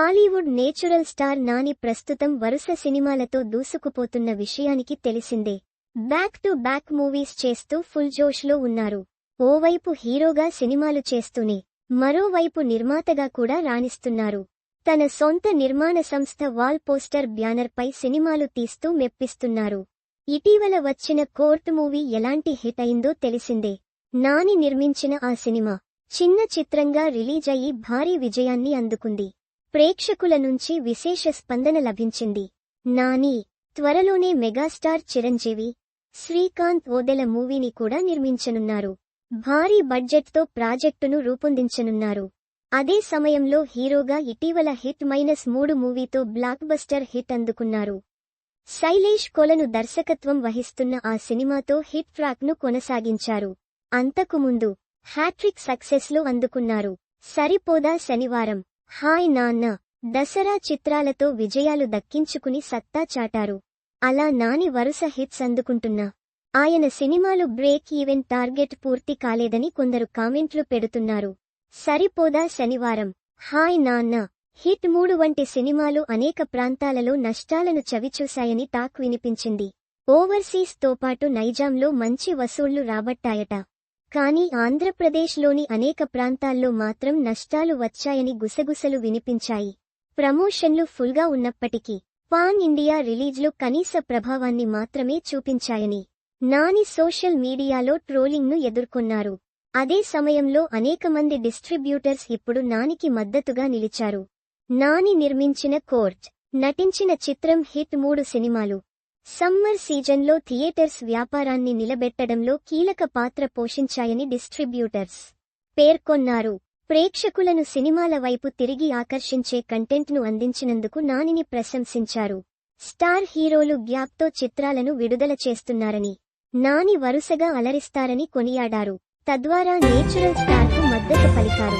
Tollywood natural star Nani ప్రస్తుతం వరుస సినిమాలతో దూసుకుపోతున్న విషయానికి తెలిసిందే. బ్యాక్ టు బ్యాక్ మూవీస్ చేస్తూ ఫుల్ జోష్లో ఉన్నారు. ఓవైపు హీరోగా సినిమాలు చేస్తూనే మరోవైపు నిర్మాతగా కూడా రాణిస్తున్నారు. తన సొంత నిర్మాణ సంస్థ వాల్ పోస్టర్ బ్యానర్పై సినిమాలు తీస్తూ మెప్పిస్తున్నారు. ఇటీవల వచ్చిన కోర్ట్ మూవీ ఎలాంటి హిట్ అయిందో తెలిసిందే. నాని నిర్మించిన ఆ సినిమా చిన్న చిత్రంగా రిలీజ్ అయ్యి భారీ విజయాన్ని అందుకుంది. ప్రేక్షకుల నుంచి విశేష స్పందన లభించింది. నాని త్వరలోనే మెగాస్టార్ చిరంజీవి శ్రీకాంత్ ఓదెల మూవీని కూడా నిర్మించనున్నారు. భారీ బడ్జెట్తో ప్రాజెక్టును రూపొందించనున్నారు. అదే సమయంలో హీరోగా ఇటీవల హిట్ మైనస్ మూడు మూవీతో బ్లాక్ బస్టర్ హిట్ అందుకున్నారు. శైలేష్ కొలను దర్శకత్వం వహిస్తున్న ఆ సినిమాతో హిట్ ట్రాక్ను కొనసాగించారు. అంతకుముందు హ్యాట్రిక్ సక్సెస్లో అందుకున్నారు. సరిపోదా శనివారం. హాయ్ నాన్న. దసరా చిత్రాలతో విజయాలు దక్కించుకుని సత్తా చాటారు. అలా నాని వరుస హిట్స్ అందుకుంటున్నా. ఆయన సినిమాలు బ్రేక్ ఈవెన్ టార్గెట్ పూర్తి కాలేదని కొందరు కామెంట్లు పెడుతున్నారు. సరిపోదా శనివారం. హాయ్ నాన్న. హిట్ మూడు వంటి సినిమాలు అనేక ప్రాంతాలలో నష్టాలను చవిచూశాయని టాక్ వినిపించింది. ఓవర్సీస్తో పాటు నైజాంలో మంచి వసూళ్ళు రాబట్టాయట. కానీ ఆంధ్రప్రదేశ్లోని అనేక ప్రాంతాల్లో మాత్రం నష్టాలు వచ్చాయని గుసగుసలు వినిపించాయి. ప్రమోషన్లు ఫుల్గా ఉన్నప్పటికీ పాన్ ఇండియా రిలీజ్లో కనీస ప్రభావాన్ని మాత్రమే చూపించాయని నాని సోషల్ మీడియాలో ట్రోలింగ్ను ఎదుర్కొన్నారు. అదే సమయంలో అనేక మంది డిస్ట్రిబ్యూటర్స్ ఇప్పుడు నానికి మద్దతుగా నిలిచారు. నాని నిర్మించిన కోర్ట్ నటించిన చిత్రం హిట్ మూడు సినిమాలు. సమ్మర్ సీజన్లో థియేటర్స్ వ్యాపారాన్ని నిలబెట్టడంలో కీలక పాత్ర పోషించాయని డిస్ట్రిబ్యూటర్స్ పేర్కొన్నారు. ప్రేక్షకులను సినిమాల వైపు తిరిగి ఆకర్షించే కంటెంట్ను అందించినందుకు నానిని ప్రశంసించారు. స్టార్ హీరోలు గ్యాప్తో చిత్రాలను విడుదల చేస్తున్నారని నాని వరుసగా అలరిస్తారని కొనియాడారు. తద్వారా నేచురల్ స్టార్కు మద్దతు పలికారు.